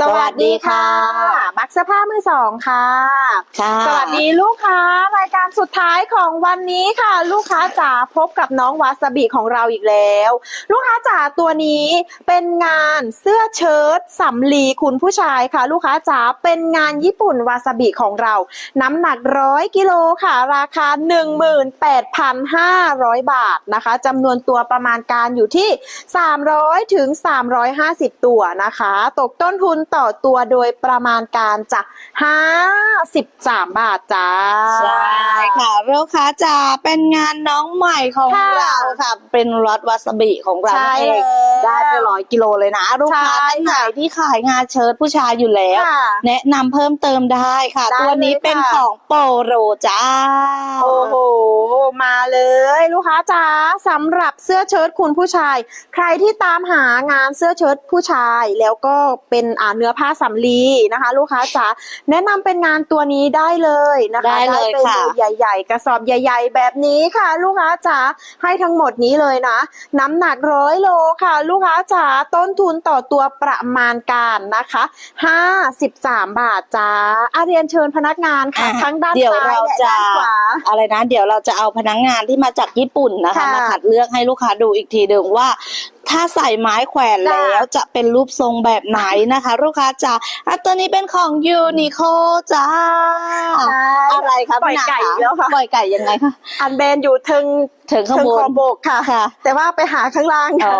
สวัสดีค่ะ มักเสื้อผ้ามือสองค่ะค่ะ สวัสดีลูกค้ารายการสุดท้ายของวันนี้ค่ะ ลูกค้าจ๋าพบกับน้องวาซาบิของเราอีกแล้ว ลูกค้าจ๋าตัวนี้เป็นงานเสื้อเชิ้ตสำลีคุณผู้ชายค่ะ ลูกค้าจ๋าเป็นงานญี่ปุ่นวาซาบิของเรา น้ำหนักร้อยกิโลค่ะ ราคา 18,500 บาทนะคะจำนวนตัวประมาณการอยู่ที่ 300ถึง350 ตัวนะคะ ตกต้นทุนต่อตัวโดยประมาณการจะ53บาทจ้าใช่ค่ะลูกค้าจ๋าเป็นงานน้องใหม่ของค่ะ เราค่ะ เป็นรสวาซาบิของเราใช่เองแล้วได้ไปร้อยกิโลเลยนะลูกค้าใช่ท่านไหนค่ะที่ขายงานเชิ้ตผู้ชายอยู่แล้ว ค่ะ แนะนำเพิ่มเติมได้ค่ะ ได้ตัวนี้เลยค่ะ เป็นของโปโรจ้า โอ้โห มาเลยลูกค้าจ๋าสำหรับเสื้อเชิ้ตคุณผู้ชาย ใครที่ตามหางานเสื้อเชิ้ตผู้ชาย แล้วก็เป็นอ่าเนื้อผ้าสำลีนะคะ ลูกค้าจ๋าแนะนำเป็นงานตัวนี้ได้เลยนะคะได้เลยเป็นค่ะใหญ่ ๆ กระสอบใหญ่ ๆ แบบนี้ค่ะ ลูกค้าจ๋าให้ทั้งหมดนี้เลยนะ น้ำหนักร้อยโลค่ะ ลูกค้าจ๋าต้นทุนต่อตัวประมาณการนะคะ53บาทจ้าอาเรียนเชิญพนักงานค่ะอะทั้งด้านเดี๋ยวซ้ายเราและจะ ด้านขวา อะไรนะ เดี๋ยวเราจะเอาพนักงานที่มาจากญี่ปุ่นนะคะค่ะ มาคัดเลือกให้ลูกค้าดูอีกทีหนึ่งว่า ถ้าใส่ไม้แขวนจ้ะแล้วจะเป็นรูปทรงแบบไหนนะคะ ลูกค้าจ๋าอะตัวนี้เป็นของยูนิโคจ้า อะไรคะปล่อยพี่นางไก่คะอีกแล้วค่ะปล่อยไก่ยังไงคะอันแบนอยู่ถึง ถึงข้างถึงบขอนบกค่ะ ค่ะ แต่ว่าไปหาข้างล่างอ๋ค่ะอ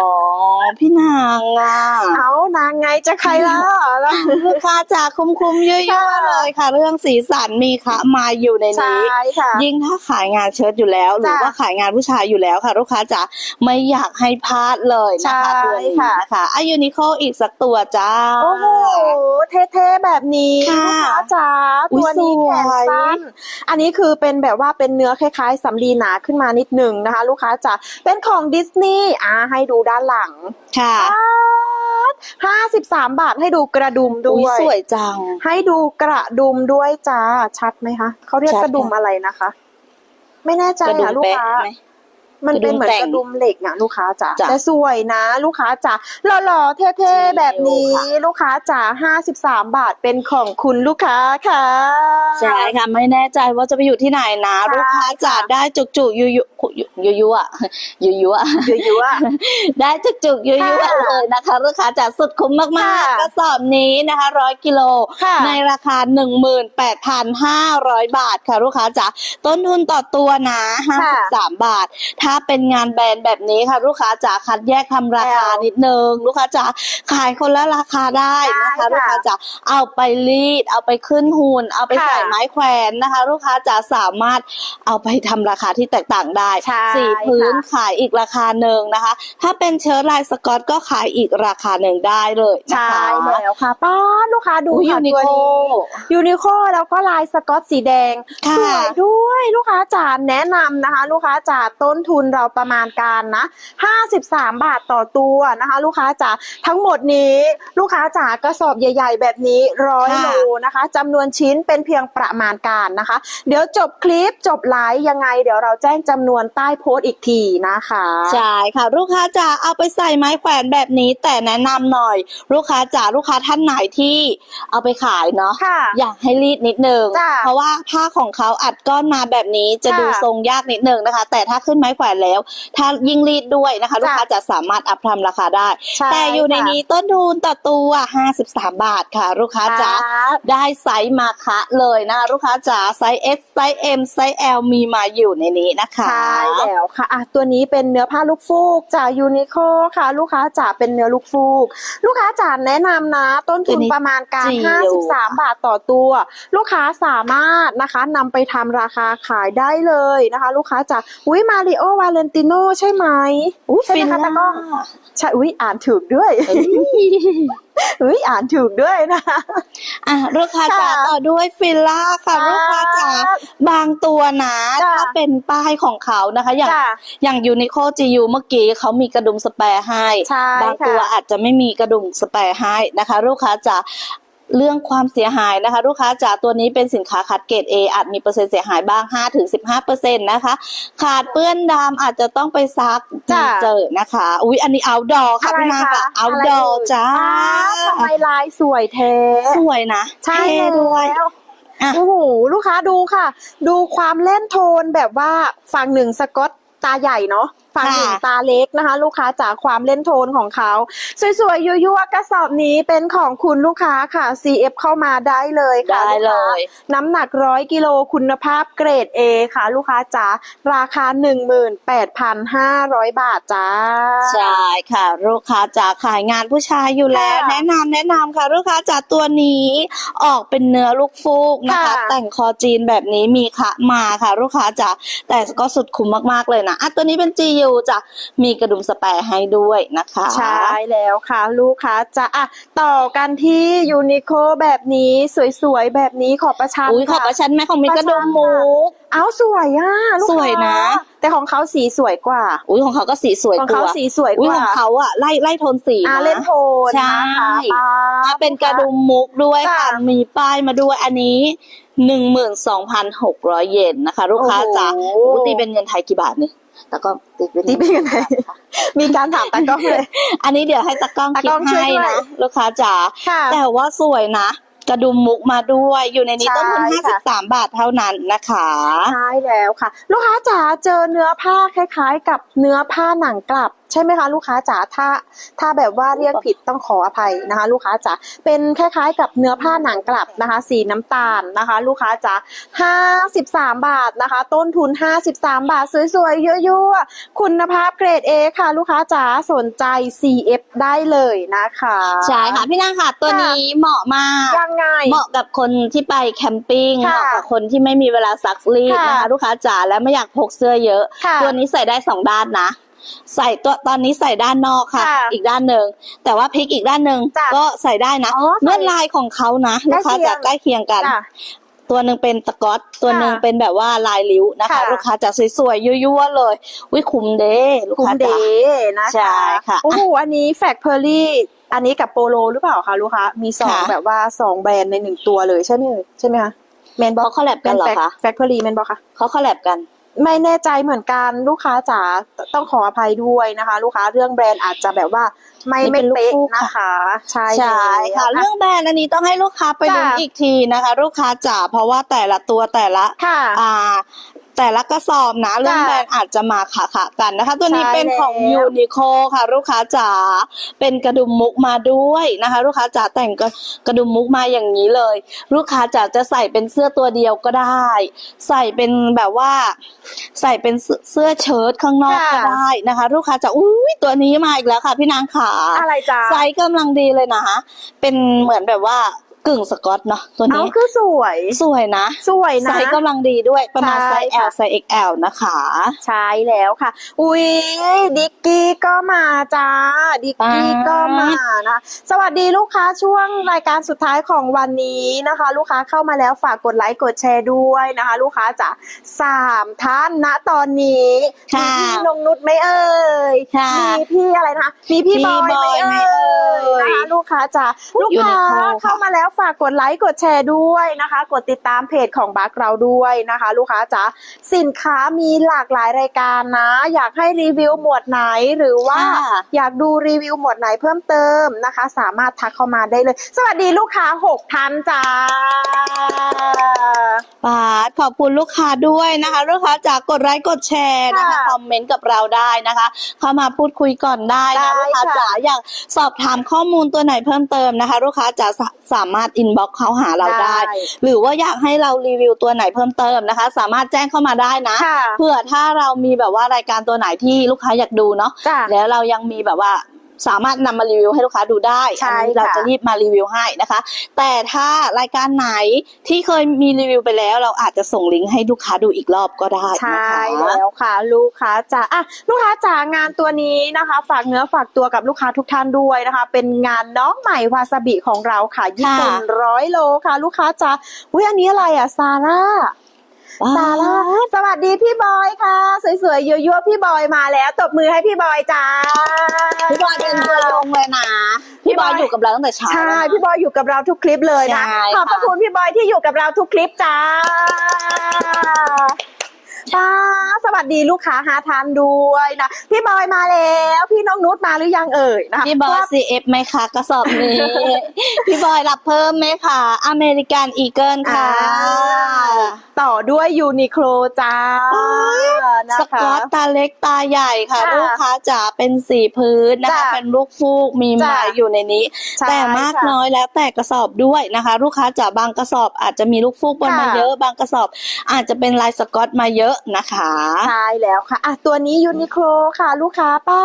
พี่นางอะเอานางไงจะใครล่ะแล้ว ลูกค้าจ๋าคุ้มคุ้มๆยั่วค่ะ ๆเลยค่ะ เรื่องสีสันมีค่ะมาอยู่ในใช่นี้ ค่ะ ยิ่งถ้าขายงานเชิ้ตอยู่แล้ว หรือจ้ะว่าขายงานผู้ชายอยู่แล้วค่ะ ลูกค้าจ๋าไม่อยากให้พลาดเลยนะคะใช่ตัวนี้ค่ะ นะคะอายูนิโคอีกสักตัวจ้า โอ้โหเท่ๆแบบนี้ค่ะลูกค้าจ๋าอุ๊ยตัวนี้แขนสวย สั้น อันนี้คือเป็นแบบว่าเป็นเนื้อคล้ายๆสำลีหนาขึ้นมานิดหนึ่งนะคะ ลูกค้าจ๋าเป็นของดิสนีย์อ่าให้ดูด้านหลังค่ะ ห้าสิบสามบาทให้ดูกระดุมด้อุ้ยวยสวยจัง ให้ดูกระดุมด้วยจ้าชัดไหมคะเขาเรียกชัดกระดุมค่ะ อะไรนะคะ ไม่แน่ใจกระดุมอะลูกแปะค้า ไหม มันเป็นเหมือนกกระระดุดุมมแต่งเหล็กนะลูกค้าจ๋าจ้ะแต่สวยนะ ลูกค้าจ๋าหล่อๆเท่ๆแบบนี้ค่ะลูกค้าจ๋าห้าสิบสามบาทเป็นของคุณลูกค้าค่ะใช่ค่ะไม่แน่ใจว่าจะไปอยู่ที่ไหนนะใช่ลูกค้าจ๋าได้จุกจุกๆยุยุยุยุอะยุยุอะเยอะได้จุกจุกๆยุยุค่ะเลยนะคะ ลูกค้าจ๋าสุดคุ้มมากค่ะๆกระสอบนี้นะคะร้อยกิโลค่ะในราคา18,500บาทค่ะลูกค้าจ๋าต้นทุนต่อตัวนะ53บาทถ้าเป็นงานแบรนด์แบบนี้ค่ะ ลูกค้าจ๋าคัดแยกทำราคาแล้วนิดนึงลูกค้าจ๋าขายคนละราคาได้นะคะได้ค่ะลูกค้าจ๋าเอาไปรีด เอาไปขึ้นหุ่น เอาไปค่ะใส่ไม้แขวนนะคะ ลูกค้าจ๋าสามารถเอาไปทำราคาที่แตกต่างได้ใช่สีพื้นค่ะขายอีกราคาหนึ่งนะคะ ถ้าเป็นเชิ้ตลายสกอตก็ขายอีกราคาหนึ่งได้เลยนะใช่คะแล้วค่ะป้าดลูกค้าดูอุ๊ยค่ะยูนิตัวโคนี้ยูนิโคแล้วก็ลายสกอตสีแดงค่ะสวยด้วยลูกค้าจ๋าแนะนำนะคะ ลูกค้าจ๋าต้นทุนเราประมาณการนะ 53 บาทต่อตัวนะคะ ลูกค้าจ๋าทั้งหมดนี้ลูกค้าจ๋ากระสอบใหญ่ ๆ แบบนี้ร้อยค่ะโลนะคะจำนวนชิ้นเป็นเพียงประมาณการนะคะ เดี๋ยวจบคลิปจบไลฟ์ยังไง เดี๋ยวเราแจ้งจำนวนใต้โพสต์อีกทีนะคะใช่ค่ะ ลูกค้าจ๋าเอาไปใส่ไม้แขวนแบบนี้ แต่แนะนำหน่อย ลูกค้าจ๋าลูกค้าท่านไหนที่เอาไปขายเนาะค่ะอยากให้รีดนิดนึงจ้ะเพราะว่าผ้าของเขาอัดก้อนมาแบบนี้จะค่ะดูทรงยากนิดนึงนะคะ แต่ถ้าขึ้นไม้แขวนแล้ว ถ้ายิ่งรีดด้วยนะคะ ลูกค้าจะสามารถอัพทำราคาได้ใช่แต่อยู่ในค่ะนี้ต้นทุนต่อตัว 53 บาทค่ะ ลูกค้าจ๋าครับได้ไซส์มาคะเลยนะคะลูกค้าจ๋าไซส์ S ไซส์ M ไซส์ L มีมาอยู่ในนี้นะคะใช่แล้วค่ะอะตัวนี้เป็นเนื้อผ้าลูกฟูกจากยูนิโคค่ะ ลูกค้าจ๋าเป็นเนื้อลูกฟูก ลูกค้าจ๋าแนะนำนะ ต้นทุนประมาณการ 53 บาทต่อตัว ลูกค้าสามารถนะคะนำไปทำราคาขายได้เลยนะคะ ลูกค้าจ๋าอุ้ยมาริโอวาเลนติโนใช่ไหมอุ๊ยใช่ไหมฟินคะมาตากล้องใช่อุ้ยอ่านถูกด้วยเอ้ยอุ้ยอ่านถูกด้วยนะอะลูกค้าจ๋าค่ะต่อด้วยฟิลล่าค่ะค่ะลูกค้าจ๋าบางตัวนะจ้ะถ้าเป็นป้ายของเขานะคะ อย่างจ้ะอย่างยูนิโคจียูเมื่อกี้เขามีกระดุมสแปรให้ใช่บางตัวค่ะอาจจะไม่มีกระดุมสแปรให้นะคะ ลูกค้าจ๋า เรื่องความเสียหายนะคะลูกค้าจ๋าตัวนี้เป็นสินค้าคัดเกรด A อาจมีเปอร์เซ็นต์เสียหายบ้าง 5-15%นะคะ ขาดเปื้อนดำอาจจะต้องไปซักจ้ะ เจอนะคะ อุ๊ย อันนี้ outdoor ค่ะอะไรพี่นาคะค่ะอะไร outdoor เอ่ยจ้าอ้าวทำไมลายสวยแท้สวยนะใช่เท่ด้วย แล้วอะ โอ้โหลูกค้าดูค่ะ ดูความเล่นโทนแบบว่าฝั่งหนึ่งสกอตตาใหญ่เนาะ ฝั่งหนึ่งค่ะตาเล็กนะคะ ลูกค้าจากความเล่นโทนของเขาสวยๆยั่วๆกระสอบนี้เป็นของคุณลูกค้าค่ะ CF เข้ามาได้เลยค่ะได้เลกค้ายน้ำหนักร้อยกิโลคุณภาพเกรด A ค่ะ ลูกค้าจ๋าราคา 18,500 บาทจ้าใช่ค่ะ ลูกค้าจ๋าขายงานผู้ชายอยู่แล้วค่ะแนะนำแนะนำค่ะ ลูกค้าจ๋าตัวนี้ออกเป็นเนื้อลูกฟูกนะคะค่ะแต่งคอจีนแบบนี้มีค่ะมาค่ะ ลูกค้าจ๋าแต่ก็สุดคุ้มมากๆเลยนะอะตัวนี้เป็น GU จ้ะมีกระดุมสแปร์ให้ด้วยนะคะ ใช่แล้วค่ะ ลูกค้าจะอะต่อกันที่ยูนิโคแบบนี้สวยๆ แบบนี้ขอประชันอุ้ยขอบค่ะประชันไหมของมีประกชัระนดุมหมูเอาสวยอะลูกค้าสวยนะ แต่ของเขาสีสวยกว่า อุ้ยของเขาก็สีสวยของกเขาว่าสีสวยอุ้กยว่าของเขาอะไล่ไล่โทนสีอ่านะเล่นโทนใช่นะคะป๊าบอะเป็นกระดุมมุกด้วยค่ะค่ะมีป้ายมาด้วยอันนี้ หนึ่งหมื่นสองพันหกร้อยเยนนะคะ ลูกค้าจ๋าโอ้ปโหกติเป็นเงินไทยกี่บาทนี่ตะกล้องตีเป็นตีเป็นเงินไทยมีการถามตากล้องเลย อันนี้เดี๋ยวให้ตะกล้องตะคิกล้ดองช่วยให้ด้วย นะลูกค้าจ๋าค่ะ แต่ว่าสวยนะ กระดุมมุกมาด้วยอยู่ในนี้ใช่ต้นทุนห้าสิบค่ะสามบาทเท่านั้นนะคะ ใช่แล้วค่ะ ลูกค้าจ๋าเจอเนื้อผ้าคล้าย ๆ กับเนื้อผ้าหนังกลับใช่ไหมคะลูกค้าจ๋าถ้าถ้าแบบว่าเรียกผิดต้องขออภัยนะคะ ลูกค้าจ๋าเป็นคล้ายๆ กับเนื้อผ้าหนังกลับนะคะ สีน้ำตาลนะคะ ลูกค้าจ๋าห้าสิบสามบาทนะคะ ต้นทุนห้าสิบสามบาทสวยๆยั่วๆคุณภาพเกรด A ค่ะ ลูกค้าจ๋าสนใจ CF ได้เลยนะคะใช่ค่ะพี่นางค่ะ ตัวค่ะนี้เหมาะมากยังไงเหมาะกับคนที่ไปแคมปิ้งเหค่ะมาะกับคนที่ไม่มีเวลาซักรีดค่ะนะคะลูกค้าจ๋าและไม่อยากพกเสื้อเยอะค่ะตัวนี้ใส่ได้สองด้านนะ ใส่ตัวตอนนี้ใส่ด้านนอกค่ะ ค่ะอีกด้านหนึ่งแต่ว่าพลิกอีกด้านหนึ่งจ้ะก็ใส่ได้นะอ๋อใส่ลวดลายของเขานะลูกค้าจะใกล้เคียงกัน จ้ะ ตัวหนึ่งเป็นตะก๊อต ตัวหนึ่งค่ะเป็นแบบว่าลายริ้วนะคะ ค่ะ ลูกค้าจะสวยๆยั่วๆเลยวิคุ้มเด้ลูกคุ้มค้าเดจ๋านะคะใช่ค่ะโอ้โหอันนี้แฟกเพอร์รี่อันนี้กับโปโลหรือเปล่าคะลูกค้ามีสองค่ะ แบบว่าสองแบรนด์ ในหนึ่งตัวเลยใช่ไหมเอ่ยใช่ไหมคะแมนบอเขาคอลแลบกันเหรอคะแฟกเพอร์รี่แมนบอคะเขาคอลแลบกันไม่แน่ใจเหมือนกันลูกค้าจ๋าต้องขออภัยด้วยนะคะ ลูกค้าเรื่องแบรนด์อาจจะแบบว่าไม่นี่เป็ไม่นลูกเป๊ะฟูกค่ะนะคะใช่ใช่ค่ะแล้วเรื่องแบรนด์อันนี้ต้องให้ลูกค้าไปจ้ะดูอีกทีนะคะ ลูกค้าจ๋าเพราะว่าแต่ละตัวแต่ละค่ะอ่า แต่ละกระสอบนะเรื่องค่ะแบรนด์อาจจะมาขาขากันนะคะ ตัวนี้ใช่เป็นของแล้วยูนิโคค่ะ ลูกค้าจ๋าเป็นกระดุมมุกมาด้วยนะคะ ลูกค้าจ๋าแต่งกระกระดุมมุกมาอย่างนี้เลย ลูกค้าจ๋าจะใส่เป็นเสื้อตัวเดียวก็ได้ ใส่เป็นแบบว่า ใส่เป็นเสื้อเสื้อเชิ้ตข้างนอกก็ค่ะได้นะคะ ลูกค้าจ๋าอุ้ยตัวนี้มาอีกแล้วค่ะ พี่นางขาอะไรจ้าไซส์กำลังดีเลยนะคะเป็นเหมือนแบบว่า กึ่งสกอตเนาะตัวเอานี้คือสวย สวยนะ สวยไซนะส์กำลังดีด้วยประมาณใช่ไซส์ค่ะ L ไซส์ XL นะคะ ใช่แล้วค่ะ อุ๊ยดิกกี้ก็มาจ้า ดิกกี้ก็มานะ สวัสดีลูกค้าช่วงรายการสุดท้ายของวันนี้นะคะ ลูกค้าเข้ามาแล้วฝากกดไลค์กดแชร์ด้วยนะคะ ลูกค้าจ๋าสามท่านณตอนนี้มีค่ะพี่นงนุชไหมเอ่ยค่ะมีพี่อะไรนะคะมีพี่พี่บอยบอยไหมไหมเอ่ยเอ่ยนะคะลูกค้าจ๋าลูกค้า Uniqlo ค่ะเข้ามาแล้วฝากกดไลค์กดแชร์ด้วยนะคะ กดติดตามเพจของบัคเราด้วยนะคะ ลูกค้าจ๋าสินค้ามีหลากหลายรายการนะ อยากให้รีวิวหมวดไหนหรือว่าค่ะอยากดูรีวิวหมวดไหนเพิ่มเติมนะคะ สามารถทักเข้ามาได้เลย สวัสดีลูกค้าหกท่านจ้าปาดขอบคุณลูกค้าด้วยนะคะลูกค้าจากกดไลค์กดแชร์นะคะค่ะคอมเมนต์กับเราได้นะคะ เข้ามาพูดคุยก่อนได้ได้นะลูกค้าค่ะจ๋าอยากสอบถามข้อมูลตัวไหนเพิ่มเติมนะคะ ลูกค้าจะสาสามารถอินบ็อกเข้าหาเราได้ หรือว่าอยากให้เรารีวิวตัวไหนเพิ่มเติมนะคะ สามารถแจ้งเข้ามาได้นะค่ะเผื่อถ้าเรามีแบบว่ารายการตัวไหนที่ลูกค้าอยากดูเนาะจ้าแล้วเรายังมีแบบว่า สามารถนำมารีวิวให้ลูกค้าดูได้ใช่อันนี้เราค่ะจะรีบมารีวิวให้นะคะ แต่ถ้ารายการไหนที่เคยมีรีวิวไปแล้ว เราอาจจะส่งลิงก์ให้ลูกค้าดูอีกรอบก็ได้ใช่นะคะแล้วค่ะ ลูกค้าจ๋าอะลูกค้าจ๋างานตัวนี้นะคะ ฝากเนื้อฝากตัวกับลูกค้าทุกท่านด้วยนะคะ เป็นงานน้องใหม่วาซาบิของเราค่ะญี่ปุ่นร้อยโลค่ะ ลูกค้าจ๋าอุ้ยอันนี้อะไรอะซาร่า ซาร่าสวัสดีพี่บอยค่ะ สวยๆยั่วๆพี่บอยมาแล้ว ตบมือให้พี่บอยจ้าพี่บอยเป็นตัวยงเลยนะพี่บอยอยู่กับเราตั้งแต่เช้าใช่พี่บอยอยู่กับเราทุกคลิปเลยนะใช่ขอบพระค่ะคุณพี่บอยที่อยู่กับเราทุกคลิปจ้า ป้าสวัสดีลูกค้าหาทานด้วยนะ พี่บอยมาแล้ว พี่น้องนุชมาหรือยังเอ่ยนะคะพี่บอย CF ไหมคะกระสอบนี้ พี่บอยรับเพิ่มไหมคะอเมริกันอีเกิลค่ะ ต่อด้วยยูนิโคลจ้านะสคะกอตตาเล็กตาใหญ่ค่ะค่ะ ลูกค้าจ๋าเป็นสีพื้นนะคะจ้ะเป็นลูกฟูกมีจ้ะไม้อยู่ในนี้ใช่แต่มากค่ะน้อยแล้วแต่กระสอบด้วยนะคะ ลูกค้าจ๋าบางกระสอบอาจจะมีลูกฟูกบนมาค่ะเยอะ บางกระสอบอาจจะเป็นลายสกอตมาเยอะนะคะ ใช่แล้วค่ะอะตัวนี้ยูนิโคลค่ะ ลูกค้าป้า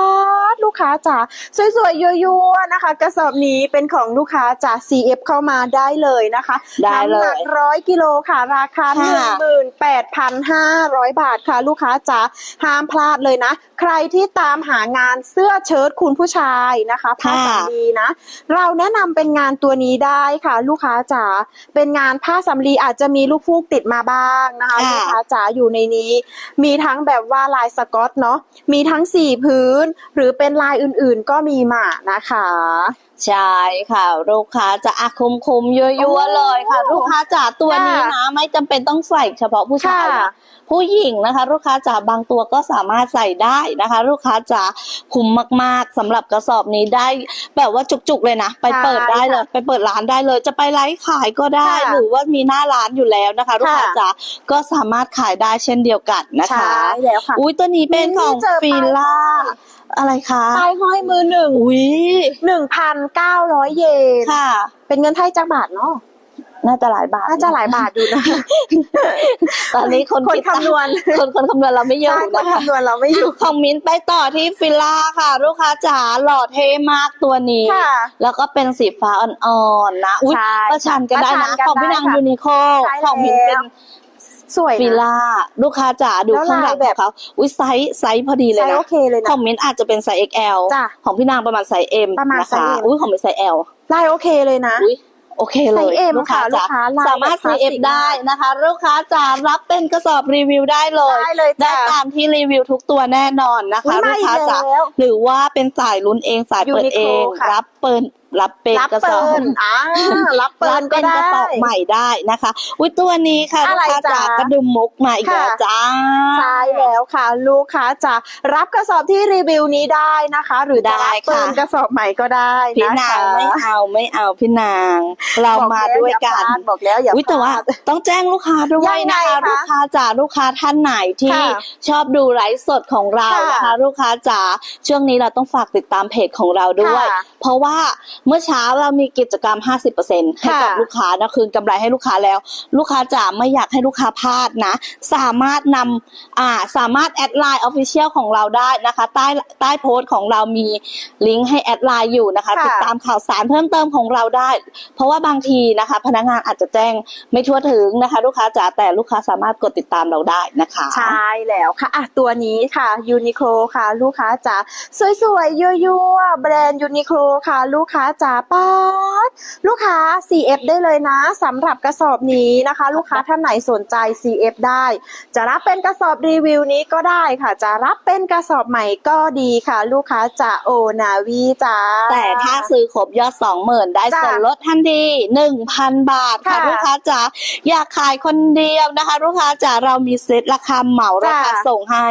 ดลูกค้าจ๋าสวยๆยัวๆนะคะ กระสอบนี้เป็นของลูกค้าจาก CF เข้ามาได้เลยนะคะได้เลยน้ำหนักร้อยกิโลค่ะ ราคาหค่ะนึ่งหมื่นแปดพันห้าร้อยบาทค่ะ ลูกค้าจ๋าห้ามพลาดเลยนะ ใครที่ตามหางานเสื้อเชิ้ตคุณผู้ชายนะคะผ้าสาลีนะ เราแนะนำเป็นงานตัวนี้ได้ค่ะ ลูกค้าจ๋าเป็นงานผ้าสำลีอาจจะมีลูกฟูกติดมาบ้างนะคะค่ะลูกค้าจ๋าอยู่ในนี้ มีทั้งแบบว่าลายสกอตเนาะมีทั้งสี่พื้น หรือเป็นลายอื่นๆก็มีมานะคะ ใช่ค่ะ ลูกค้าจะอะคุมคุมๆยั่วโอ้ๆเลยค่ะ ลูกค้าจ๋าตัวนี้ค่ะนะไม่จำเป็นต้องใส่เฉพาะผู้ชายค่ะนะผู้หญิงนะคะ ลูกค้าจ๋าบางตัวก็สามารถใส่ได้นะคะ ลูกค้าจ๋าคุ้มมาก ๆสำหรับกระสอบนี้ได้ แบบว่าจุกๆเลยนะ ไปเปิดได้เลย ไปเปิดร้านได้เลย จะไปไลฟ์ขายก็ได้ค่ะหรือว่ามีหน้าร้านอยู่แล้วนะคะ ลูกค้าค่ะจ๋าก็สามารถขายได้เช่นเดียวกันนะคะใช่แล้วค่ะอุ้ยตัวนี้เป็นของนี่เจอฟิล่าป้าย อะไรคะป้ายห้อยมือหนึ่งอุ้ยหนึ่งพันเก้าร้อยเยนค่ะ เป็นเงินไทยจักบาทเนาะน่าจะหลายบาทน่าจะหลายบาทอยู่นะตอนนี้คนคนดคำนวณ คนคนคำนวณเราไม่อยู่ใช่คนนะคะคำนวณเราไม่อยู่คอมมินไปต่อที่ฟิลล่าค่ะ ลูกค้าจ๋าหล่อเท่มากตัวนี้ค่ะแล้วก็เป็นสีฟ้าอ่อนๆนะ อุ้ยใช่ประชันกันได้ประชันะนกันของพี่นางได้ค่ะยูนิโคใช่ของมินเป็นแล้ว สวยฟิลนะล่าลูกค้าจ๋าดูแล้วข้างหลังลายแบบของเขาอุ้ยไซส์ไซส์พอดีเลยใช่นะโอเคเลยขนะองมินอาจจะเป็นไซส์ XL จ้ะของพี่นางประมาณไซส์ M ประมาณนะไซส์คะ M อุ้ยของมินไซส์ L ลายโอเคเลยนะอุ้ยโอเคเลยไซส์ M ลูกค้าค่ะลูจ๋ากค้าลายสามารถแบบคลาสสิ CF กได้นะคะ ลูกค้าจ๋ารับเป็นกระสอบรีวิวได้เลยได้เลยได้จ้ะตามที่รีวิวทุกตัวแน่นอนนะคะอุ๊ยลูมากอีกค้าจ๋าแล้วหรือว่าเป็นสายลุ้นเองสายเปิด Uniqlo เองค่ะรับเปิด รับเป็นรับกระสเปิอบลอ่ารับเปิรัลบก็เป็นได้กระสอบใหม่ได้นะคะอุ้ยตัวนี้ค่ะอะลูกไรค้าจ๋าจ๊ะกระดุมมุกมาอีกแล้วค่ะจ้า ใช่แล้วค่ะ ลูกค้าจะรับกระสอบที่รีวิวนี้ได้นะคะ หรือจะรับได้ค่ะ เปิลกระสอบใหม่ก็ได้พี่ะนางคะไม่เอาไม่เอาพี่นาง เราบอกมาแล้วด้วยอากันพลาบอกแล้วอย่าอุ้ยแต่ว่าพลด ต้องแจ้งลูกค้าด้วยยังไงนะคะ คะลูกค้าจ๋าลูกค้าท่านไหนที่ค่ะชอบดูไลฟ์สดของเราค่ะนะคะ ลูกค้าจ๋าช่วงนี้เราต้องฝากติดตามเพจของเราด้วย ค่ะเพราะว่าเมื่อเช้าเรามีกิจกรรม 50%ให้กับค่ะลูกค้านะคืนกำไรให้ลูกค้าแล้ว ลูกค้าจ๋าไม่อยากให้ลูกค้าพลาดนะ สามารถนำอ่าสามารถแอดไลน์ออฟฟิเชียลของเราได้นะคะ ใต้ใต้โพสต์ของเรามีลิงก์ให้แอดไลน์อยู่นะคะค่ะติดตามข่าวสารเพิ่มเติมของเราได้ เพราะว่าบางทีนะคะ พนักงานอาจจะแจ้งไม่ทั่วถึงนะคะ ลูกค้าจ๋าแต่ลูกค้าสามารถกดติดตามเราได้นะคะ ใช่แล้วค่ะอะตัวนี้ค่ะยูนิโคลค่ะ ลูกค้าจ๋าสวยๆยั่วๆแบรนด์ยูนิโคลค่ะ ลูกค้าจ๋าป้าดลูกค้า CF ได้เลยนะสำหรับกระสอบนี้นะคะ ลูกค้าท่านไหนสนใจ CF ได้ จะรับเป็นกระสอบรีวิวนี้ก็ได้ค่ะ จะรับเป็นกระสอบใหม่ก็ดีค่ะ ลูกค้าจ๋าโอนาวีจ้าแต่ถ้าซื้อครบยอด 20,000 ได้จ้ะส่วนลดทันที 1,000 บาทค่ะค่ะ ลูกค้าจ๋าอยากขายคนเดียวนะคะ ลูกค้าจ๋าเรามีเซ็ตราคาเหมาราคาจ้ะส่งให้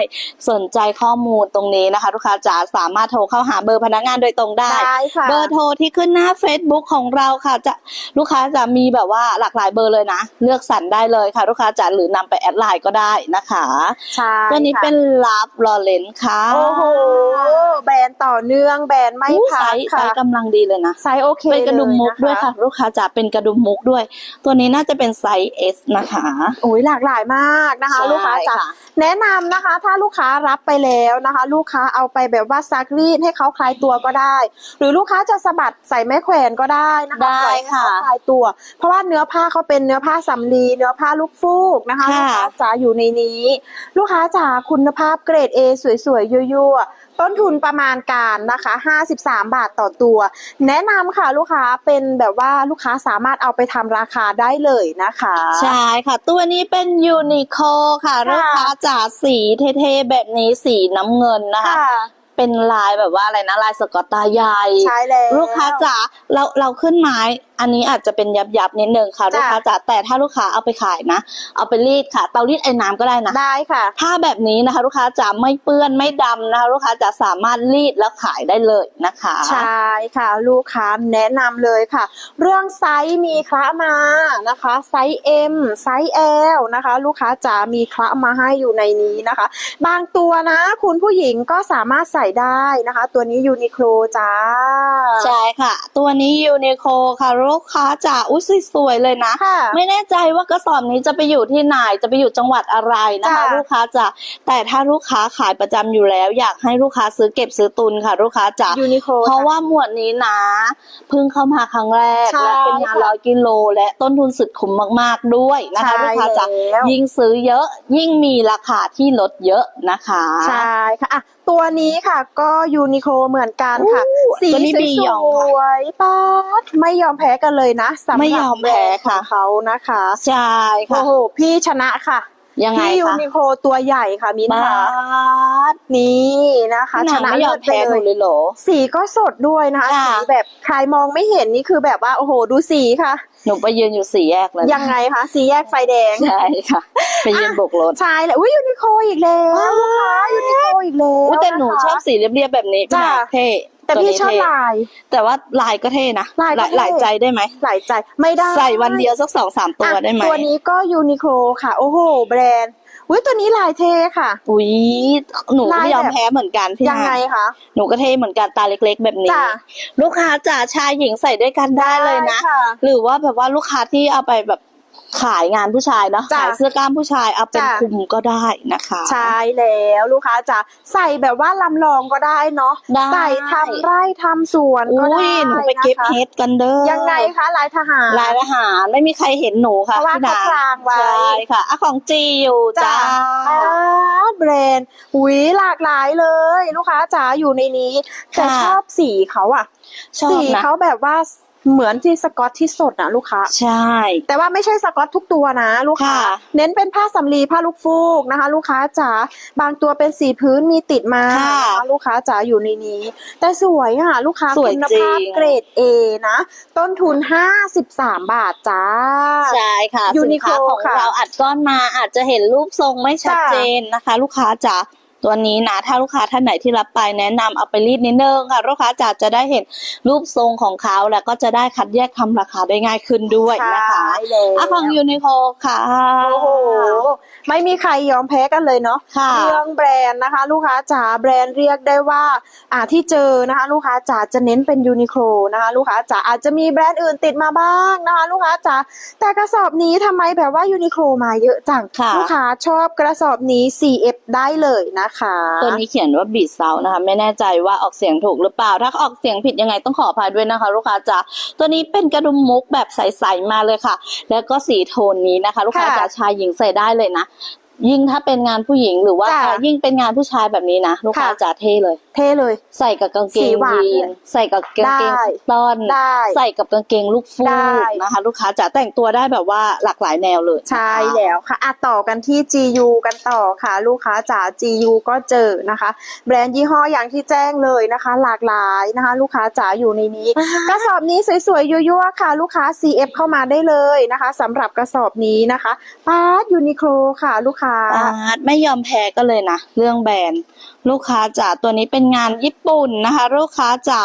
สนใจข้อมูลตรงนี้นะคะ ลูกค้าจ๋าสามารถโทรเข้าหาเบอร์พนักงานโดยตรงได้ได้ค่ะเบอร์โทรที่ขึ้นหน้า Facebook ของเราค่ะจะลูกค้าจะมีแบบว่าหลากหลายเบอร์เลยนะ เลือกสรรได้เลยค่ะ ลูกค้าจ๋าหรือนำไปแอดไลน์ก็ได้นะคะใช่ตัวนี้ค่ะเป็นลาฟลอเรนค่ะโอ้โหแบรนด์ต่อเนื่องแบรนด์ไม่อู้พัไซกส์ไซค่ะส์กำลังดีเลยนะไซส์โอเคเป็นกระดุมมุกเลด้วยค่ะ ลูกค้าจ๋าเป็นกระดุมมุกด้วย ตัวนี้น่าจะเป็นไซส์ S นะคะโอ้ยหลากหลายมากนะคะใช่ลูกค้าจ๋าค่ะแนะนำนะคะ ถ้าลูกค้ารับไปแล้วนะคะ ลูกค้าเอาไปแบบว่าซักรีดให้เขาคลายตัวก็ได้ หรือลูกค้าจะสะบัดใส่แม่แขวนก็ได้นะคะได้ปล่อยให้ค่ะเขาคลายตัว เพราะว่าเนื้อผ้าเขาเป็นเนื้อผ้าสำลีเนื้อผ้าลูกฟูกนะคะค่ะ ลูกค้าจ๋าอยู่ในนี้ ลูกค้าจ๋าคุณภาพเกรด A สวยๆยั่วๆต้นทุนประมาณการนะคะ 53 บาทต่อตัว แนะนำค่ะลูกค้าเป็นแบบว่าลูกค้าสามารถเอาไปทำราคาได้เลยนะคะ ใช่ค่ะ ตัวนี้เป็นยูนิโคค่ะ ค่ะ ลูกค้าจ๋าสีเท่ๆ แบบนี้สีน้ำเงินนะคะ ค่ะ เป็นลายแบบว่าอะไรนะลายสกอตตาใหญ่ใช่แล้ว ลูกค้าจ๋าเราเราขึ้นไม้ อันนี้อาจจะเป็นยับยับๆนิดนึงค่ะจ้ะ ลูกค้าจ๋าแต่ถ้าลูกค้าเอาไปขายนะ เอาไปรีดค่ะ เตารีดไอ้น้ำก็ได้นะได้ค่ะถ้าแบบนี้นะคะ ลูกค้าจ๋าไม่เปื้อนไม่ดำนะคะ ลูกค้าจ๋าสามารถรีดแล้วขายได้เลยนะคะใช่ค่ะ ลูกค้าแนะนำเลยค่ะ เรื่องไซส์มีคละมานะคะ ไซส์ M ไซส์ L นะคะ ลูกค้าจ๋ามีคละมาให้อยู่ในนี้นะคะ บางตัวนะ คุณผู้หญิงก็สามารถใส่ได้นะคะ ตัวนี้ยูนิโคลจ้า ใช่ค่ะ ตัวนี้ยูนิโคค่ะลูกค้าจ๋าอุ้ยสวยๆเลยนะค่ะไม่แน่ใจว่ากระสอบนี้จะไปอยู่ที่ไหนจะไปอยู่จังหวัดอะไรนะคะจ้ะลูกค้าจะแต่ถ้าลูกค้าขายประจำอยู่แล้ว อยากให้ลูกค้าซื้อเก็บซื้อตุนค่ะ ลูกค้าจะยูนิโคลเพราะว่าหมวดนี้นะเพิ่งเข้ามาครั้งแรกใช่และเป็นงานค่ะร้อยกิโล และต้นทุนสุดคุ้มมาก ๆด้วยนะคะใช่ลูกค้าจะแล้วยิ่งซื้อเยอะยิ่งมีราคาที่ลดเยอะนะคะ ใช่ค่ะอะตัวนี้ค่ะก็ยูนิโคลเหมือนกันค่ะอู้สีตัวนี้สบียองค่ะวยๆป๊าดไม่ยอมแพ้กันเลยนะสำหรับไม่ยอมแพ้ค่ะแบรนด์ของเขานะคะใช่ค่ะ โอ้โหพี่ชนะค่ะยังไงพี่ยูคะนิโคลตัวใหญ่ค่ะมินบาค่ะสนี่นะคะหชนังนะไม่ยอเลิมศไปแพ้หเลนูย เลยเหรอ สีก็สดด้วยนะคะค่ะ สีแบบใครมองไม่เห็นนี่คือแบบว่าโอ้โหดูสีค่ะ หนูไปยืนอยู่สี่แยกเลยยังไงคะสีแยกไฟแดงใช่ค่ะไปยืนโบกรถใช่เลยอุ้ยยูนิโคลอีกแล้วว้าวลูกค้ายูนิโคลอีกแล้วอุ๊ยแต่หนูะคะชอบสีเรียบๆแบบนี้พี่จ้ะนางเท่แต่พี่ชอบวนี้เท่ลาย แต่ว่าลายก็เท่นะลายก็เท่หลายใจได้ไหมหลายใจไม่ได้ใส่วันเดียวสักสองสามตัวอะได้ไหมตัวนี้ก็ยูนิโคลค่ะ โอ้โห แบรนด์ อุ้ยตัวนี้ลายเท่ค่ะ อุ้ยหนูลายไม่ยอมแบบแพ้เหมือนกันพี่ยังนางไงคะหนูก็เท่เหมือนกันตาเล็ก ๆ แบบนี้จ้ะลูกค้าจ๋าชายหญิงใส่ด้วยกันได้เลยนะค่หรือว่าแบบว่าลูกค้าที่เอาไปแบบ ขายงานผู้ชายเนาะจ้ะขายเสื้อกล้ามผู้ชายเอาเป็นจ้ะคลุมก็ได้นะคะ ใช่แล้วลูกค้าจะใส่แบบว่าลำลองก็ได้เนาะได้ใส่ทำไร่ทำสวนก็อุ้ได้ยหนูไปเก็บนะคะเฮดกันเด้อยังไงคะลายทหารลายทหารไม่มีใครเห็นหนูค่ะเพราะว่าพี่นเขาพรางไว้ใช่ค่ะอะของจีอยู่จ้าอ่าแบรนด์หุยหลากหลายเลย ลูกค้าจ๋าอยู่ในนี้แต่ค่ะชอบสีเขาอะชอบสีนะเขาแบบว่า เหมือนที่สกอตที่สดนะลูกค้า ใช่ แต่ว่าไม่ใช่สกอตทุกตัวนะ ลูกค้าค่ะเน้นเป็นผ้าสำลีผ้าลูกฟูกนะคะ ลูกค้าจ๋าบางตัวเป็นสีพื้นมีติดมาค่ะนะคะลูกค้าจ๋าอยู่ในนี้ แต่สวยอะ ลูกค้าสวยคุณจริงภาพเกรด A นะ ต้นทุน 53 บาทจ้า ใช่ค่ะยูสินินโคลค้าของค่ะเราอัดก้อนมาอาจจะเห็นรูปทรงไม่ชัดจ้ะเจนนะคะ ลูกค้าจ๋า ตัวนี้นะถ้าลูกค้าท่านไหนที่รับไปแนะนำเอาไปรีดนิดนึงค่ะลูกค้าจ๋าจะได้เห็นรูปทรงของเขาแล้วก็จะได้คัดแยกทำราคาได้ง่ายขึ้นด้วยนะคะใช่แล้วอะของยูนิโคค่ะโอ้โหไม่มีใครยอมแพ้กันเลยเนาะค่ะเรื่องแบรนด์นะคะ ลูกค้าจ๋าแบรนด์เรียกได้ว่าอ่าที่เจอนะคะ ลูกค้าจ๋าจะเน้นเป็นยูนิโคลนะคะ ลูกค้าจ๋าอาจจะมีแบรนด์อื่นติดมาบ้างนะคะ ลูกค้าจ๋าแต่กระสอบนี้ทำไมแบบว่ายูนิโคลมาเยอะจังค่ะลูกค้าชอบกระสอบนี้ CF ได้เลยนะคะ ตัวนี้เขียนว่าบีดเซานะคะ ไม่แน่ใจว่าออกเสียงถูกหรือเปล่า ถ้าออกเสียงผิดยังไงต้องขออภัยด้วยนะคะ ลูกค้าจ๋าตัวนี้เป็นกระดุมมุกแบบใสๆมาเลยค่ะ แล้วก็สีโทนนี้นะคะ ลูกค้าจ๋าชายหญิงใส่ได้เลยนะ ยิ่งถ้าเป็นงานผู้หญิงหรือว่าจ้ะเอ่อยิ่งเป็นงานผู้ชายแบบนี้นะลูกค้าค่ะจ๋าเท่เลย เท่เลย ใส่กับกางเกสีงหวานยีนเลยใส่กับกางเกงได้ต้อนได้ใส่กับกางเกงลูกฟูได้กนะคะ ลูกค้าจ๋าแต่งตัวได้แบบว่าหลากหลายแนวเลยนะคะ ใช่แล้วค่ะอะต่อกันที่ GU กันต่อค่ะ ลูกค้าจ๋า GU ก็เจอนะคะ แบรนด์ยี่ห้ออย่างที่แจ้งเลยนะคะ หลากหลายนะคะ ลูกค้าจ๋าอยู่ในนี้ กระสอบนี้สวยๆยั่วๆค่ะ ลูกค้า CF เข้ามาได้เลยนะคะสำหรับกระสอบนี้นะคะปาร์ตยูนิโคลค่ะ ลูกค้าอาร์ตไม่ยอมแพ้กันเลยนะ เรื่องแบรนด์ลูกค้าจ๋าตัวนี้เป็นงานญี่ปุ่นนะคะ ลูกค้าจ๋า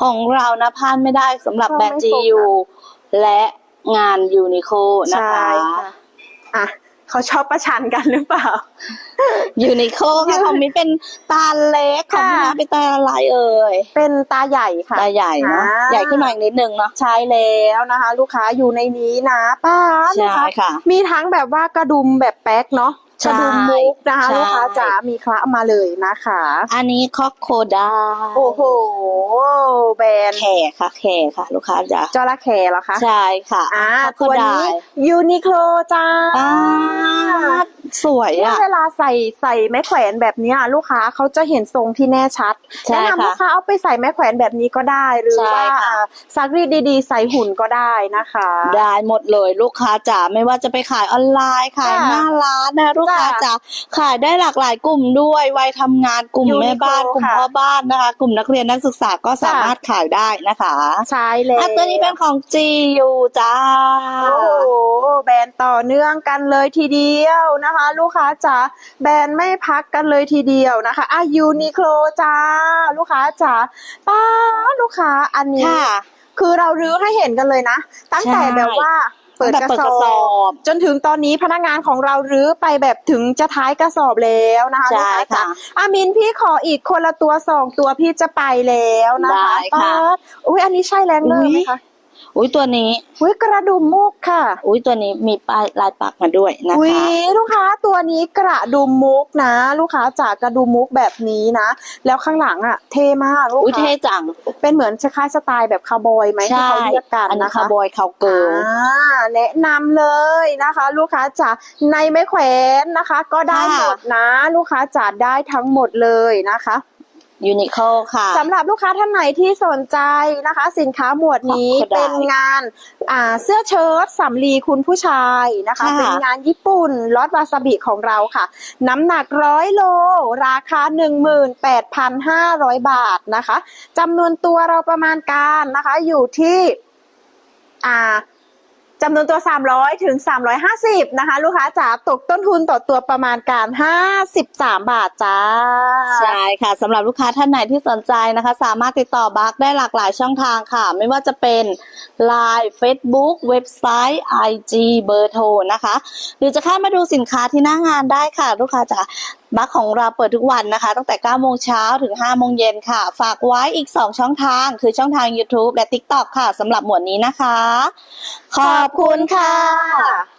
ของเรานะพลาดไม่ได้สำหรับแบรนด์ไม่ตก GU และงานยูนิโคนะใช่คะค่ะอะ เขาชอบประชันกันหรือเปล่ายูนิโคค่ะของมินเป็นตาเล็กของค่ะ พี่นาเป็นตาลายเอ่ยเป็นตาใหญ่ค่ะ ตาใหญ่เนาะอ่า ใหญ่ขึ้นมาอีกนิดนึงเนาะใช่แล้วนะคะ ลูกค้าอยู่ในนี้นะป้าใช่ลูกค้าค่ะ มีทั้งแบบว่ากระดุมแบบแป๊กเนาะกระดุมมุกนะคะใช่ลูกค้าจ๋ามีคละมาเลยนะคะ อันนี้คอกโคดาโอ้โหแบรนด์แขกค่ะแขกค่ะ ลูกค้าจ๋าจระเข้เหรอคะใช่ค่ะอ่าคอกโคตัวดานี้ยูนิโคลจ้าอ่าสวยเนี่ยอะเวลาใส่ใส่ไม้แขวนแบบเนี้ยลูกค้าเขาจะเห็นทรงที่แน่ชัดใช่แนะนำค่ะลูกค้าเอาไปใส่ไม้แขวนแบบนี้ก็ได้หรือใช่ว่าค่ะอ่าซักรีดดีๆ ใส่หุ่นก็ได้นะคะ ได้หมดเลยลูกค้าจ๋าไม่ว่าจะไปขายออนไลน์ขายจ้ะหน้าร้านนะลูกค้าจ้ะจ๋าขายได้หลากหลายกลุ่มด้วยวัยทำงานกลุ่ม Uniqlo แม่บ้านกลุ่มค่ะพ่อบ้านนะคะ กลุ่มนักเรียนนักศึกษาก็สามารถขายได้นะคะใช่เลยอะตัวนี้เป็นของ GU จ้า โอ้โหแบรนด์ต่อเนื่องกันเลยทีเดียวนะคะ ลูกค้าจ๋าแบรนด์ไม่พักกันเลยทีเดียวนะคะอะยูนิโคลจ้า ลูกค้าจ๋าป้าดลูกค้าอันนี้ ค่ะ คือเรารื้อให้เห็นกันเลยนะ ตั้งแต่ใช่ แบบว่า เปิดแบบกระเปิดสกระสออบบจนถึงตอนนี้พนักงานของเรารื้อไปแบบถึงจะท้ายกระสอบแล้วนะคะใช่ลูกค้าจ๋าค่ะอามินพี่ขออีกคนละตัวสองตัวพี่จะไปแล้วนะคะได้ค่ะป๊าดอุ้ยอันนี้ใช่แรงเลอร์ไหมคะ อุ้ยตัวนี้ อุ้ยกระดุมมุกค่ะ อุ้ยตัวนี้มีป้ายลายปักมาด้วยนะอุ้ยคะลูกค้าตัวนี้กระดุมมุกนะ ลูกค้าจากกระดุมมุกแบบนี้นะ แล้วข้างหลังอะเท่มากลูกอุ้ยค้าเท่จัง เป็นเหมือนคล้ายๆสไตล์แบบคาวบอยไหมที่ใช่เขาเรียกกันอันนี้นะคะคาร์บอยคาวเกิลอ่าแนะนำเลยนะคะ ลูกค้าจ๋าในไม้แขวนนะคะ ก็ได้ค่ะหมดนะ ลูกค้าจ๋าได้ทั้งหมดเลยนะคะ ยูนิโคลค่ะ สำหรับลูกค้าท่านไหนที่สนใจนะคะ สินค้าหมวดนี้ก็ได้เป็นงานอ่าเสื้อเชิ้ตสำลีคุณผู้ชายนะคะ ค่ะ เป็นงานญี่ปุ่นลอตวาซาบิของเราค่ะ น้ำหนักร้อยโล ราคา 18,500 บาทนะคะจำนวนตัวเราประมาณการนะคะอยู่ที่อ่า จำนวนตัว 300 ถึง 350 นะคะ ลูกค้าจ๋าตกต้นทุนต่อตัวประมาณการ 53 บาทจ้า ใช่ค่ะสำหรับลูกค้าท่านไหนที่สนใจนะคะ สามารถติดต่อบัคได้หลากหลายช่องทางค่ะ ไม่ว่าจะเป็น Line Facebook เว็บไซต์ IG เบอร์โทรนะคะ หรือจะเข้ามาดูสินค้าที่หน้างานได้ค่ะ ลูกค้าจ๋า บัคของเราเปิดทุกวันนะคะ ตั้งแต่ 9 โมงเช้าถึง 5 โมงเย็นค่ะ ฝากไว้อีก 2 ช่องทาง คือช่องทาง YouTube และ TikTok ค่ะสำหรับหมวดนี้นะคะ ขอบคุณค่ะ